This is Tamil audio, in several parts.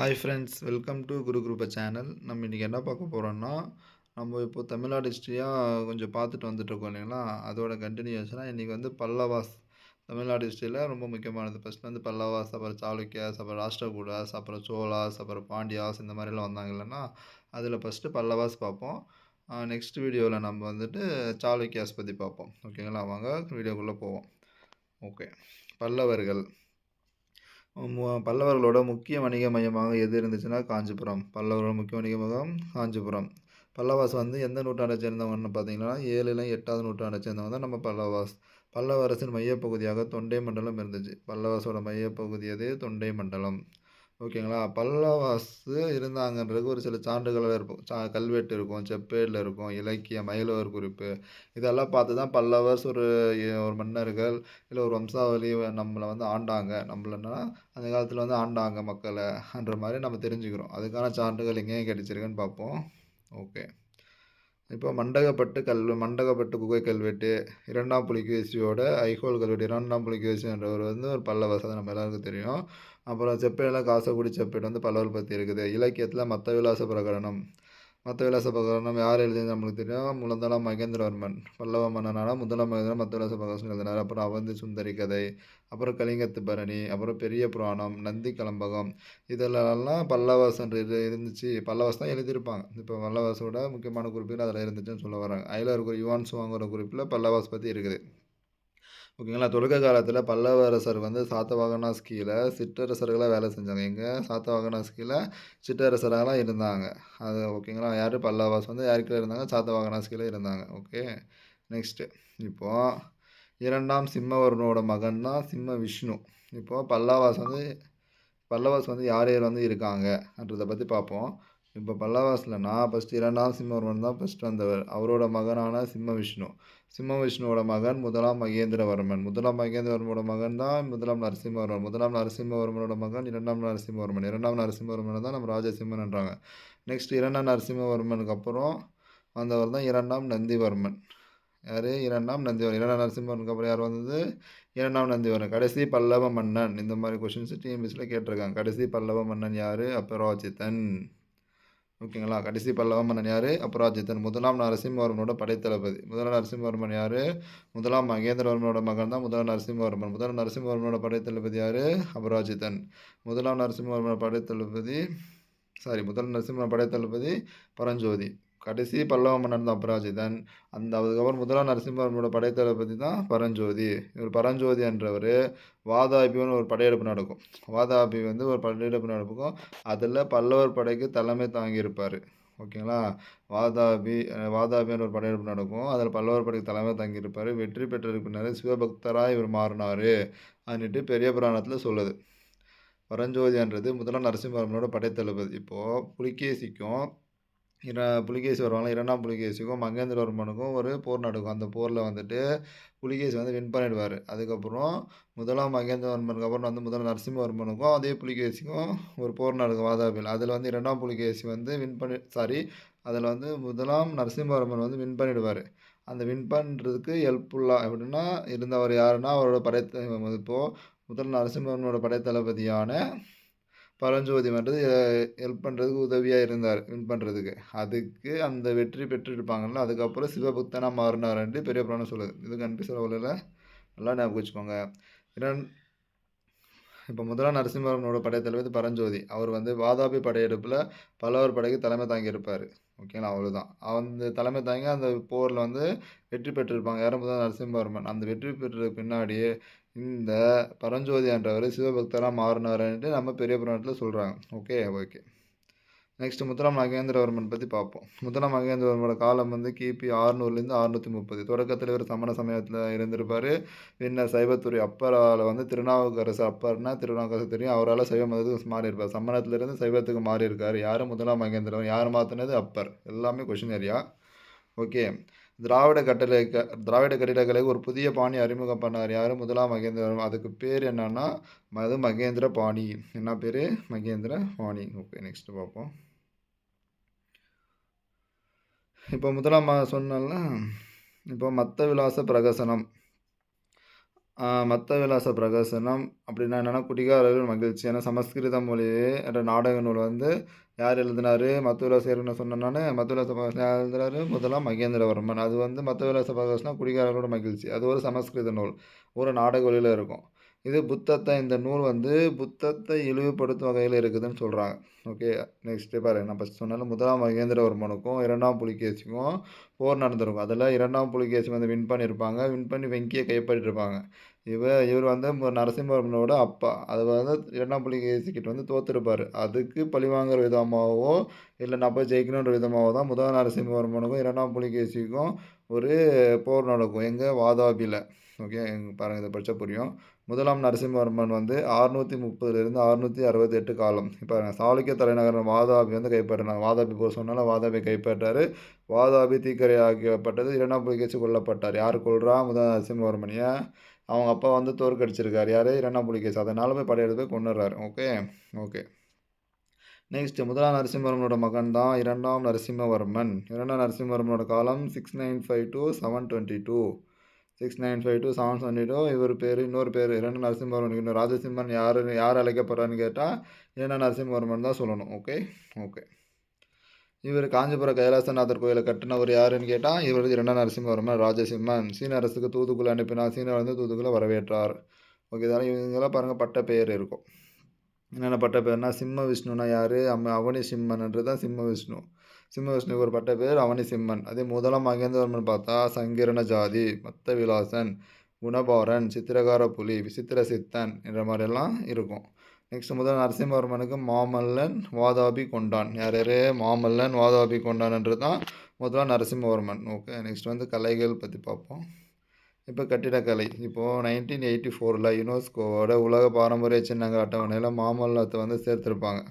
Hi friends welcome to Guru குரூப்ப channel நம்ம இன்றைக்கி என்ன பார்க்க போகிறோன்னா நம்ம இப்போ தமிழ்நாடு ஹிஸ்ட்ரியாக கொஞ்சம் பார்த்துட்டு வந்துட்டுருக்கோம் இல்லைங்களா? அதோட கண்டினியூஷனாக இன்றைக்கி வந்து பல்லவாஸ் தமிழ்நாடு ஹிஸ்ட்ரியில் ரொம்ப முக்கியமானது. ஃபஸ்ட் வந்து பல்லவாஸ் அப்புறம் சாளுக்கியாஸ் அப்புறம் ராஷ்டிரகூடாஸ் அப்புறம் சோலாஸ் அப்புறம் பாண்டியாஸ் இந்த மாதிரிலாம் வந்தாங்க இல்லைன்னா அதில் ஃபஸ்ட்டு பல்லவாஸ் பார்ப்போம். நெக்ஸ்ட் வீடியோவில் நம்ம வந்துட்டு சாளுக்கியாஸ் பற்றி பார்ப்போம். ஓகேங்களா வாங்க வீடியோக்குள்ளே போவோம். ஓகே பல்லவர்கள். பல்லவர்களோட முக்கிய வணிக மையமாக எது இருந்துச்சுன்னா காஞ்சிபுரம். பல்லவர்களோட முக்கிய வணிக மையம் காஞ்சிபுரம். பல்லவாஸ் வந்து எந்த நூற்றாண்டை சேர்ந்தவங்கன்னு பார்த்தீங்கன்னா ஏழுல எட்டாவது நூற்றாண்டை சேர்ந்தவங்க தான் நம்ம பல்லவாஸ் பல்லவ அரசின் மையப்பகுதியாக தொண்டை மண்டலம் இருந்துச்சு. பல்லவாசோட மையப்பகுதி அது தொண்டை மண்டலம். ஓகேங்களா? பல்லவாசு இருந்தாங்கன்றது ஒரு சில சான்றுகள் இருக்கும். சா கல்வெட்டு இருக்கும் செப்பேடில் இருக்கும் இலக்கியம் மயிலவர் குறிப்பு. இதெல்லாம் பார்த்து தான் பல்லவர்ஸ் ஒரு ஒரு மன்னர்கள் இல்லை ஒரு வம்சாவளி நம்மளை வந்து ஆண்டாங்க. நம்மளன்னா அந்த காலத்தில் வந்து ஆண்டாங்க மக்களைன்ற மாதிரி நம்ம தெரிஞ்சுக்கிறோம். அதுக்கான சான்றுகள் எங்கேயும் கிடைச்சிருக்குன்னு பார்ப்போம். ஓகே. இப்போ மண்டகப்பட்டு கல் மண்டகப்பட்டு குகை கல்வெட்டு இரண்டாம் புலிகேசியோட ஐஹோல் கல்வெட்டு இரண்டாம் புலிகேசின்றவர் வந்து ஒரு பல்லவஸ் அது நம்ம எல்லாருக்கும் தெரியும். அப்புறம் செப்பேடில் காசக்குடி செப்பேடு வந்து பல்லவர் பற்றி இருக்குது. இலக்கியத்தில் மத்த விலாச பிரகடனம் மத்த விலாச பிரகடனம் யார் எழுதியது நம்மளுக்கு தெரியும். முழந்தலாம் மகேந்திரவர்மன். பல்லவ மன்னனான முதலாம் மகேந்திரன் மத்த விலாச எழுதினார். அப்புறம் அவந்தி சுந்தரி கதை. அப்புறம் கலிங்கத்து பரணி. அப்புறம் பெரிய புராணம். நந்தி கலம்பகம். இதெல்லாம் பல்லவாஸ் என்று இது இருந்துச்சு. பல்லவாஸ் தான் எழுதியிருப்பாங்க. இப்போ பல்லவாஸோட முக்கியமான குறிப்புகள் அதில் இருந்துச்சுன்னு சொல்ல வராங்க அதில் இருக்கிற யுவான் சுவாங்கிற குறிப்பில் பல்லவாஸ் பற்றி இருக்குது. ஓகேங்களா? தொடக்க காலத்தில் பல்லவ அரசர் வந்து சாத்தவாகனாஸ் கீழே சிற்றரசர்களாக வேலை செஞ்சாங்க. எங்கே? சாத்தவாகனாஸ் கீழே சிற்றரசராகலாம் இருந்தாங்க. அது ஓகேங்களா? யார்? பல்லவாஸ் வந்து யார் கீழே இருந்தாங்க? சாத்தவாகனாஸ் கீழே இருந்தாங்க. ஓகே? நெக்ஸ்ட்டு. இப்போது இரண்டாம் சிம்மவர்மனோட மகன் தான் சிம்ம விஷ்ணு இப்போது பல்லவாஸ் வந்து பல்லவாஸ் வந்து யார் யார் வந்து இருக்காங்கன்றதை பற்றி பார்ப்போம் இப்போ பல்லவாஸ்லனா ஃபஸ்ட்டு இரண்டாம் சிம்மவர்மன் தான் ஃபஸ்ட்டு வந்தவர். அவரோட மகனான சிம்ம விஷ்ணு சிம்ம விஷ்ணுவோட மகன் முதலாம் மகேந்திரவர்மன். முதலாம் மகேந்திரவர்மனோட மகன் தான் முதலாம் நரசிம்மவர்மன். முதலாம் நரசிம்மவர்மனோட மகன் இரண்டாம் நரசிம்மவர்மன். இரண்டாம் நரசிம்மவர்மனை தான் நம்ம ராஜசிம்மன்ன்றாங்க நெக்ஸ்ட் இரண்டாம் நரசிம்மவர்மனுக்கு அப்புறம் வந்தவர் தான் இரண்டாம் நந்திவர்மன். யார்? இரண்டாம் நந்திவர்மன் இரண்டாம் நரசிம்மவர்மனுக்கு அப்புறம் யார் வந்தது? இரண்டாம் நந்திவர்மன். கடைசி பல்லவ மன்னன். இந்த மாதிரி கொஷின்ஸ் டிஎம்பிஎஸ்சியில் கேட்டிருக்காங்க. கடைசி பல்லவ மன்னன் யார்? அபராஜிதன் ஓகேங்களா? கடைசி பல்லவ யார்? அபராஜித்தன் முதலாம் நரசிம்மவர்மனோட படைத்தளபதி. முதலாம் நரசிம்மவர்மன் யார்? முதலாம் மகேந்திரவர்மனோட மகன் தான் முதலாம் நரசிம்மவர்மன். முதலாம் நரசிம்மவர்மனோட படைத்தளபதி யார்? அபராஜித்தன் முதலாம் நரசிம்மவர்மனோட படைத்தளபதி சாரி முதல் நரசிம்ம படைத்தளபதி பரஞ்சோதி. கடைசி பல்லவ மன்னன் தான் அபராஜிதன் அந்த அதுக்கப்புறம் முதலாம் நரசிம்மவர்மனோட படைத்தளபதி தான் பரஞ்சோதி. இவர் பரஞ்சோதி என்றவர். வாதாபின்னு ஒரு படையெடுப்பு நடக்கும். வாதாபி வந்து ஒரு படையெடுப்பு நடக்கும். அதில் பல்லவர் படைக்கு தலைமை தாங்கியிருப்பார். ஓகேங்களா? வாதாபி வாதாபின்னு ஒரு படையெடுப்பு நடக்கும். அதில் பல்லவர் படைக்கு தலைமை தாங்கியிருப்பார். வெற்றி பெற்றதுக்கு பின்னாடி சிவபக்தராக இவர் மாறினார். அப்படின்ட்டு பெரிய புராணத்தில் சொல்லுது. பரஞ்சோதின்றது முதலாம் நரசிம்மவர்மனோட படைத்தளபதி. இப்போது புலிகேசிக்கும் இர புலிகேசி வருவாங்க இரண்டாம் புலிகேசிக்கும் மகேந்திரவர்மனுக்கும் ஒரு போர் நடக்கும். அந்த போரில் வந்துட்டு புலிகேசி வந்து வின் பண்ணிடுவார். அதுக்கப்புறம் முதலாம் மகேந்திரவர்மனுக்கு அப்புறம் வந்து முதல் நரசிம்மவர்மனுக்கும் அதே புலிகேசிக்கும் ஒரு போர் நடக்கும் வாதாபியல். அதில் வந்து இரண்டாம் புலிகேசி வந்து வின் பண்ணி சாரி அதில் வந்து முதலாம் நரசிம்மவர்மன் வந்து வின் பண்ணிடுவார். அந்த வின் பண்ணுறதுக்கு ஹெல்ப்ஃபுல்லாக எப்படின்னா இருந்தவர் யாருன்னா அவரோட படை இப்போது முதல் நரசிம்மவர்மனோட படைத்தளபதியான பரஞ்சோதி பண்ணுறது ஹெல்ப் பண்ணுறதுக்கு உதவியாக இருந்தார் வின் பண்ணுறதுக்கு அதுக்கு அந்த வெற்றி பெற்றுருப்பாங்கல்ல அதுக்கப்புறம் சிவபக்தனாக மாறினார்ன்ட்டு பெரிய புராணம் சொல்லுது. இது கண்டிப்பாக லெவலில் நல்லா ஞாபகம் வச்சுக்கோங்க. இப்போ முதலாம் நரசிம்மவர்மனோட படைத்தலைவர் பரஞ்சோதி. அவர் வந்து வாதாபி படையெடுப்பில் பல்லவர் படைக்கு தலைமை தாங்கியிருப்பார். ஓகேங்களா? அவ்வளோதான் அந்த தலைமை தாங்கி அந்த போரில் வந்து வெற்றி பெற்றிருப்பாங்க. யாரும் முதல் நரசிம்மவர்மன் அந்த வெற்றி பெற்ற பின்னாடியே இந்த பரஞ்சோதி என்றவர் சிவபக்தராக மாறினாருன்ட்டு நம்ம பெரிய புராணத்தில் சொல்கிறாங்க ஓகே ஓகே நெக்ஸ்ட் முதலாம் மகேந்திரவர்மன் பற்றி பார்ப்போம் முதலாம் மகேந்திரவர்மனோட காலம் வந்து கிபி ஆறுநூறுலேருந்து அறுநூற்றி முப்பது. தொடக்கத்தில் இவர் சமண சமயத்தில் இருந்திருப்பார். பின்னர் சைவத்துறை அப்பரால் வந்து திருநாவுக்கரசு அப்பர்னா திருநாவுக்கரசு தெரியும். அவரால் சைவ மதத்துக்கு மாறியிருப்பார். சமணத்திலிருந்து சைவத்துக்கு மாறியிருக்கார். யார் முதலாம் மகேந்திரவன் யார் மாற்றினது அப்பர்? எல்லாமே கொஷின் ஏரியா ஓகே திராவிட கட்டளை திராவிட கட்டிடக்கலை ஒரு புதிய பாணி அறிமுகம் பண்ணார் யார்? முதலாம் மகேந்திரவர்மன் அதுக்கு பேர் என்னன்னா அது மகேந்திர பாணி. என்ன பேர்? மகேந்திர பாணி. ஓகே நெக்ஸ்ட் பார்ப்போம். இப்போ முதலாம் சொன்னால இப்போ மத்த விலாச பிரகசனம். மத்த விலாச பிரகாசனம் அப்படின்னா என்னென்னா குடிகாரர்கள் மகிழ்ச்சி. ஏன்னா சமஸ்கிருத மொழி என்ற நாடக நூல் வந்து யார் எழுதினார் மத்த விலாச ஏற்கனவே சொன்னேன் மத்த விலாச பிரகாசனம் யார் எழுதுனாரு? முதலாம் மகேந்திரவர்மன். அது வந்து மத்தவிலாச பிரகாசனம் குடிகாரர்களோட மகிழ்ச்சி. அது ஒரு சமஸ்கிருத நூல். ஒரு நாடக வழியில இருக்கும். இது புத்தத்தை இந்த நூல் வந்து புத்தத்தை இழிவுபடுத்தும் வகையில் இருக்குதுன்னு சொல்கிறாங்க ஓகே. நெக்ஸ்ட்டு பாருங்க. நான் ஃபஸ்ட் சொன்னாலும் முதலாம் மகேந்திரவர்மனுக்கும், இரண்டாம் புலிகேசிக்கும் போர் நடந்திருக்கும். அதில் இரண்டாம் புலிகேசி வந்து வின் பண்ணியிருப்பாங்க. வின் பண்ணி வெங்கியை கைப்பற்றிருப்பாங்க இவர் இவர் வந்து நரசிம்மவர்மனோட அப்பா. அது வந்து இரண்டாம் புலிகேசிக்கிட்ட வந்து தோத்துருப்பார் அதுக்கு பழிவாங்குற விதமாகவோ இல்லை நான் போய் ஜெயிக்கணுன்ற விதமாகவோ தான் முதல் நரசிம்மவர்மனுக்கும், இரண்டாம் புலிகேசிக்கும் ஒரு போர் நடக்கும். எங்கள் வாதாபியில் ஓகே. எங்கள் பாருங்கள் இதை படிச்சா புரியும். முதலாம் நரசிம்மவர்மன் வந்து 630லிருந்து 668 காலம். இப்போ சாளுக்கிய தலைநகரம் வாதாபி வந்து கைப்பற்றினார் வாதாபி போர் சொன்னேன்ல, வாதாபி கைப்பற்றாரு. வாதாபி தீக்கிரையாக்கப்பட்டது. 2ஆம் புலிகேசி கொல்லப்பட்டார். யார் கொள்கிறா முதல் நரசிம்மவர்மனியை அவங்க அப்பா வந்து தோற்கடிச்சிருக்காரு. யாரு? 2ஆம் புலிகேசி. அதனால போய் படையெடுத்து போய் கொண்டுடுறாரு ஓகே. ஓகே. நெக்ஸ்ட் முதலாம் நரசிம்மவர்மனோட மகன் தான் இரண்டாம் நரசிம்மவர்மன். இரண்டாம் நரசிம்மவர்மனோட காலம் 695-722. 695-722 இவர் பேர் இன்னொரு பேர் இரண்டு நரசிம்மவர்மன். இன்னும் ராஜசிம்மன் யார் யார் அழைக்கப்படுறான்னு கேட்டால் இரண்டாம் நரசிம்மவர்மன் தான் சொல்லணும். ஓகே. ஓகே. இவர் காஞ்சிபுரம் கைலாசநாதர் கோயிலை கட்டினவர் யாருன்னு கேட்டால் இவர் 2ஆம் நரசிம்மவர்மன் ராஜசிம்மன். சீன அரசுக்கு தூதுக்குழு அனுப்பினார். சீனர் வந்து தூதுக்குழ வரவேற்றார். ஓகே. இதெல்லாம் இவங்கெல்லாம் பாருங்கள் பட்ட பெயர் இருக்கும். என்னென்ன பட்ட பெயர்னா, சிம்ம விஷ்ணுனா யார் அம்ம அவனி சிம்மன்ன்றது தான் சிம்ம விஷ்ணு. சிம்ம விஷ்ணு ஒரு பட்ட பெயர் அவனி சிம்மன். அதே முதலாம் மகேந்திரவர்மன் பார்த்தா, சங்கிரண ஜாதி, மத்த விலாசன், குணபாரன், சித்திரகார புலி, விசித்திர சித்தன் என்ற மாதிரியெல்லாம் இருக்கும். நெக்ஸ்ட் முதல் நரசிம்மவர்மனுக்கு மாமல்லன், வாதாபி கொண்டான். யார் யாரு? மாமல்லன், வாதாபி கொண்டான்ன்றது தான் முதலாம் நரசிம்மவர்மன். ஓகே. நெக்ஸ்ட் வந்து கலைகள் பற்றி பார்ப்போம். இப்போ கட்டிடக்கலை. இப்போ 1984ல யுனெஸ்கோவோட உலக பாரம்பரிய சின்னங்கள் அட்டவணையில் மாமல்லத்தை வந்து சேர்த்துருப்பாங்க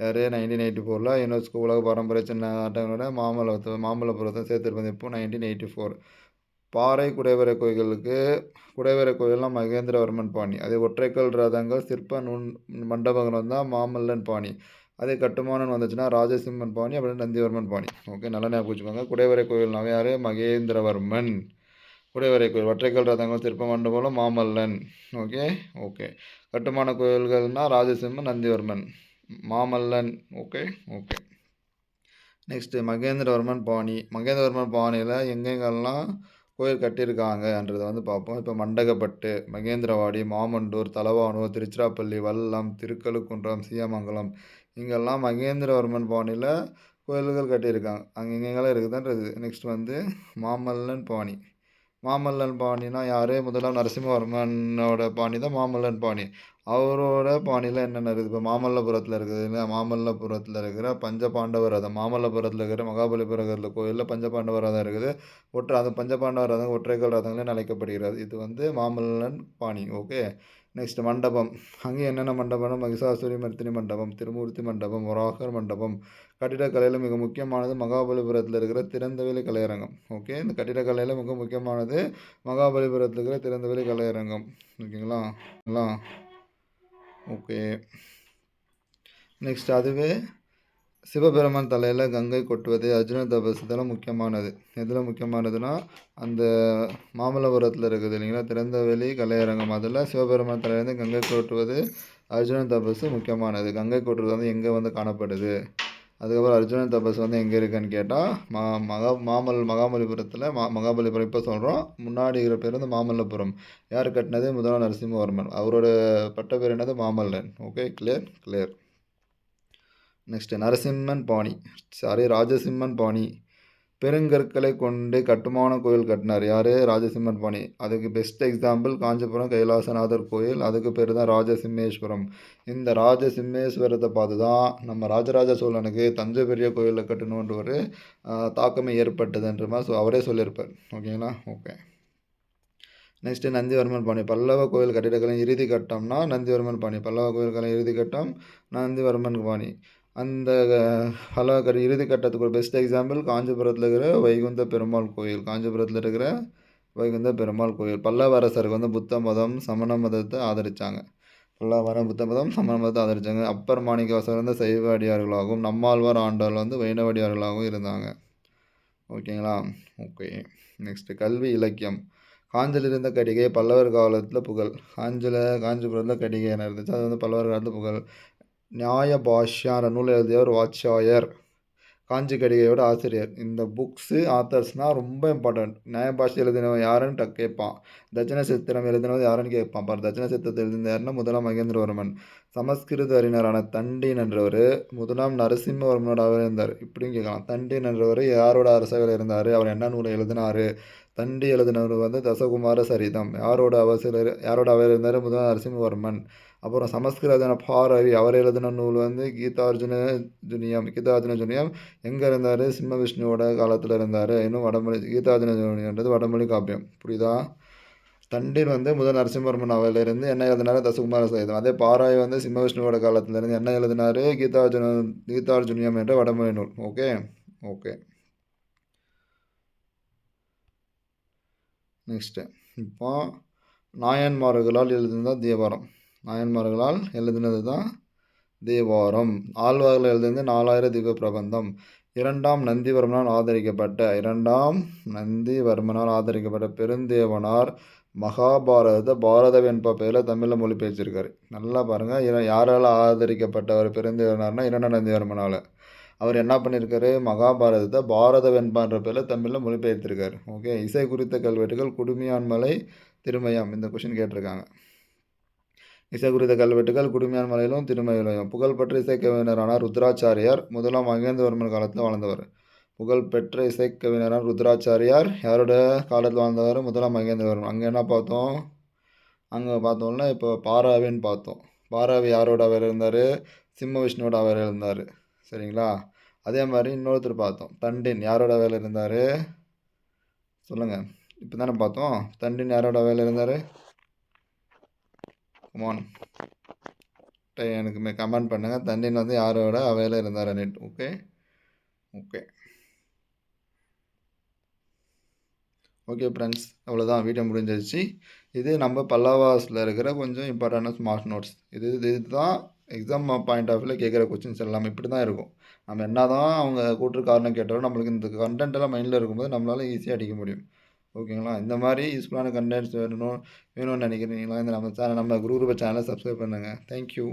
யார் நைன்டீன் எயிட்டி ஃபோரில் யுனெஸ்கோ உலக பாரம்பரிய சின்ன அட்டவணையோட மாமல்லத்தை மாமல்லபுரத்தை சேர்த்துருப்பாங்க இப்போது நைன்டீன் எயிட்டி ஃபோர் பாறை குடைவரை கோயில்களுக்கு குடைவரை கோயில்லாம் மகேந்திரவர்மன் பாணி. அதே ஒற்றைக்கல் ரதங்கள், சிற்ப நுண் மண்டபங்கள் தான் மாமல்லன் பாணி. அதே கட்டுமானம் வந்துச்சுன்னா ராஜசிம்மன் பாணி, அப்படின்னு நந்திவர்மன் பாணி. ஓகே. நல்லா ஞாபகம் வச்சுக்கோங்க. குடைவரை கோயில்னாவே யார் மகேந்திரவர்மன். குடைவரை கோயில். ஒற்றைக்கல் ரதங்கள், சிற்ப மண்டபம் மாமல்லன். ஓகே. ஓகே. கட்டுமான கோயில்கள்னா Rajasimhan, Nandivarman. Mamallan. Okay. Okay. Next Mahendravarman பாணி. மகேந்திரவர்மன் பாணியில் எங்கெங்கெல்லாம் கோயில் கட்டியிருக்காங்கன்றதை வந்து பார்ப்போம். இப்போ மண்டகப்பட்டு, மகேந்திரவாடி, மாமண்டூர், தலவானூர், திருச்சிராப்பள்ளி, வல்லம், திருக்கழுக்குன்றம், சீயமங்கலம் இங்கெல்லாம் மகேந்திரவர்மன் பாணியில் கோயில்கள் கட்டியிருக்காங்க. அங்கே எங்கெங்கெல்லாம் இருக்குதுன்றது. நெக்ஸ்ட் வந்து மாமல்லன் பாணி. மாமல்லன் பாணினா யார் முதலாம் நரசிம்மவர்மனோட பாணி தான் மாமல்லன் பாணி. அவரோட பாணியில் என்னென்ன இருக்குது? இப்போ மாமல்லபுரத்தில் இருக்குது மாமல்லபுரத்தில் இருக்கிற பஞ்ச பாண்டவ ரதம். மாமல்லபுரத்தில் இருக்கிற மகாபலிபுரத்தில் கோயிலில் பஞ்ச பஞ்சபாண்டவர் ரதம் இருக்குது. ஒற்ற அது பஞ்சபாண்டவர் ரதம் ஒற்றைக்கல் ரதங்கள் அழைக்கப்படுகிறது. இது வந்து மாமல்லன் பாணி. ஓகே. நெக்ஸ்ட் மண்டபம். அங்கே என்னென்ன மண்டபம்னா, மகிஷாசுரி மர்த்தினி மண்டபம், திருமூர்த்தி மண்டபம், வராகர் மண்டபம். கட்டிடக்கலையில் மிக முக்கியமானது மகாபலிபுரத்தில் இருக்கிற திறந்தவெளி கலையரங்கம். ஓகே. இந்த கட்டிடக்கலையில் மிக முக்கியமானது மகாபலிபுரத்தில் இருக்கிற திறந்தவெளி கலையரங்கம். ஓகேங்களா? ஓகே. நெக்ஸ்ட் அதுவே சிவபெருமான் தலையில் கங்கை கொட்டுவது அர்ஜுன தபஸ் இதெல்லாம் முக்கியமானது. எதில் முக்கியமானதுன்னா, அந்த மாமல்லபுரத்தில் இருக்குது இல்லைங்களா? திறந்தவெளி கலையரங்கம். அதில் சிவபெருமான் தலையிலேருந்து கங்கை கொட்டுவது அர்ஜுன தபசு முக்கியமானது. கங்கை கொட்டுறது வந்து எங்கே வந்து காணப்படுது? அதுக்கப்புறம் அர்ஜுன தபஸ் வந்து எங்கே இருக்குன்னு கேட்டால் மா மகா மாமல் மகாமலிபுரத்தில் மா மகாபலிபுரம் இப்போ சொல்கிறோம் முன்னாடி இருக்கிற பேர் வந்து மாமல்லபுரம். யார் கட்டினது? முதலாம் நரசிம்மவர்மன். அவரோட பட்ட பேர் என்னது? Mamallan. Okay. Clear? Clear. Next Narasimhan பாணி. சாரி ராஜசிம்மன் பாணி. பெருங்கற்களை கொண்டு கட்டுமான கோயில் கட்டினார். யார் ராஜசிம்மன் பாணி. அதுக்கு பெஸ்ட் எக்ஸாம்பிள் காஞ்சிபுரம் கைலாசநாதர் கோயில். அதுக்கு பேர் தான் ராஜசிம்மேஸ்வரம். இந்த ராஜசிம்மேஸ்வரத்தை பார்த்து தான் நம்ம ராஜராஜ சோழனுக்கு தஞ்சை பெரிய கோயிலில் கட்டணுன்ற ஒரு தாக்கமே ஏற்பட்டதுன்ற மாதிரி ஸோ அவரே சொல்லியிருப்பார். ஓகேங்களா? ஓகே. நெக்ஸ்ட்டு நந்திவர்மன் பாணி. பல்லவ கோயில் கட்டிடக்கலையின் இறுதி கட்டம்னா நந்திவர்மன் பாணி. பல்லவ கோயில் கலை இறுதி கட்டம் நந்திவர்மன் பாணி. அந்த பல்லவ கட்ட இறுதி கட்டத்துக்கு ஒரு பெஸ்ட் எக்ஸாம்பிள் காஞ்சிபுரத்தில் இருக்கிற வைகுந்த பெருமாள் கோயில். காஞ்சிபுரத்தில் இருக்கிற வைகுந்த பெருமாள் கோயில். பல்லவ அரசருக்கு வந்து புத்த மதம், சமண மதத்தை ஆதரித்தாங்க பல்லவ புத்த மதம், சமண மதத்தை ஆதரித்தாங்க அப்பர் மாணிக்கவாசர் வந்து சைவ அடியார்களாகவும், நம்மாழ்வார், ஆண்டாள் வந்து வைணவ அடியார்களாகவும் இருந்தாங்க. ஓகேங்களா? ஓகே. நெக்ஸ்ட்டு கல்வி இலக்கியம். காஞ்சியில் இருந்த கடிகை பல்லவர் காலத்தில் புகழ் காஞ்சியில் காஞ்சிபுரத்தில் கடிகை என்ன இருந்துச்சு அது வந்து பல்லவர் காலத்தில் புகழ் நியாய பாஷ்யான்ற நூல் எழுதியவர் வாட்சாயர் காஞ்சி கடிகையோட ஆசிரியர். இந்த புக்ஸு ஆத்தர்ஸ்னால் ரொம்ப இம்பார்ட்டண்ட் நியாயபாஷை எழுதினவன் யாருன்னு கேட்பான். தட்சண சித்திரம் எழுதினது யாருன்னு கேட்பான். பார் தட்சண சித்திரத்தை எழுதின யாருன்னா முதலாம் மகேந்திரவர்மன். சமஸ்கிருத அறிஞரான தண்டின் என்றவர் முதலாம் நரசிம்மவர்மனோட அவர் இருந்தார். இப்படியும் கேட்கலாம். தண்டின் என்றவர் யாரோட அரசவையில் இருந்தார்? அவர் என்ன நூலை எழுதினார்? தண்டி எழுதினவர் வந்து தசகுமார சரிதம். யாரோட அவசர யாரோட அவர் இருந்தார்? முதலாம் நரசிம்மவர்மன். அப்புறம் சமஸ்கிருதன பாரவி அவர் எழுதின நூல் வந்து கீதார்ஜுன ஜுனியம் கீதார்ஜுன ஜுனியம். எங்கே இருந்தார்? சிம்ம விஷ்ணுவோட காலத்தில் இருந்தார். இன்னும் வடமொழி கீதார்ஜுன ஜுனியன்றது வடமொழி காப்பியம். புரியுதா? தண்டீர் வந்து முதல் நரசிம்மவர்மன் அவையிலிருந்து என்ன எழுதினார்? தசகுமார சைதம். அதே பாராய் வந்து சிம்ம விஷ்ணுவோட காலத்திலிருந்து என்ன எழுதினார்? கீதார்ஜுன கீதார்ஜுனியம் என்ற வடமொழி நூல். ஓகே? ஓகே. நெக்ஸ்ட்டு. இப்போ நாயன்மார்களால் எழுதினது தேவாரம் நாயன்மார்களால் எழுதினது தான் தேவாரம். ஆழ்வார்கள் எழுதியது நாலாயிர திவ்ய பிரபந்தம். இரண்டாம் நந்திவர்மனால் ஆதரிக்கப்பட்ட இரண்டாம் நந்திவர்மனால் ஆதரிக்கப்பட்ட பெருந்தேவனார் மகாபாரதத்தை பாரத வெண்பா பெயரில் தமிழில் மொழிபெயர்ச்சிருக்காரு. நல்லா பாருங்கள் இர யாரால் ஆதரிக்கப்பட்டவர் பெருந்தேவனார்னா இரண்டாம் நந்திவர்மனால். அவர் என்ன பண்ணியிருக்காரு மகாபாரதத்தை பாரத வெண்பான்ற பேரில் தமிழில் மொழிபெயர்த்திருக்காரு. ஓகே. இசை குறித்த கல்வெட்டுகள் குடுமியான்மலை திருமயம். இந்த கொஷின் கேட்டிருக்காங்க. இசை குறித்த கல்வெட்டுகள் குடுமையான் மலையிலும் திருமயிலையும். புகழ்பெற்ற இசைக்கவிஞரான ருத்ராச்சாரியார் முதலாம் மகேந்திரவர்மன் காலத்தில் வாழ்ந்தவர். புகழ்பெற்ற இசைக்கவிஞரான ருத்ராச்சாரியார் யாரோட காலத்தில் வாழ்ந்தவர்? முதலாம் மகேந்திரவர்மன். அங்கே என்ன பார்த்தோம்? அங்கே பார்த்தோம்னா இப்போ பாராவின்னு பார்த்தோம். பாராவி யாரோட அவர் இருந்தார்? சிம்ம விஷ்ணுவோட அவர் இருந்தார். சரிங்களா? அதே மாதிரி இன்னொருத்தர் பார்த்தோம். தண்டின் யாரோட வேலை இருந்தார்? சொல்லுங்கள் இப்போ தானே பார்த்தோம். தண்டின் யாரோட வேலை இருந்தார்? கமான் எனக்கு கமெண்ட் பண்ணுங்கள் தண்டின் வந்து யாரோட? அவையில் இருந்தார் நெட் ஓகே ஓகே ஓகே ஃப்ரெண்ட்ஸ் அவ்வளோதான் வீடியோ முடிஞ்சிருச்சு. இது நம்ம பல்லவாஸில் இருக்கிற கொஞ்சம் இம்பார்ட்டண்டான ஸ்மார்ட் நோட்ஸ் இது இது தான் எக்ஸாம் பாயிண்ட் ஆஃப் வியூவில் கேட்குற கொஸ்டின்ஸ் எல்லாம். இப்படி தான் இருக்கும். நம்ம என்ன தான் அவங்க கூட்டு காரணம் கேட்டாலும் நம்மளுக்கு இந்த கண்டென்ட் எல்லாம் மைண்டில் இருக்கும்போது நம்மளால் ஈஸியாக அடிக்க முடியும். ஓகேங்களா? இந்த மாதிரி யூஸ்ஃபுல்லான கண்டென்ட்ஸ் வேணும் வேணும்னு நினைக்கிறீங்களா? இந்த நம்ம சேனல் நம்ம குரூப் சேனலை சப்ஸ்கிரைப் பண்ணுங்கள் தேங்க்யூ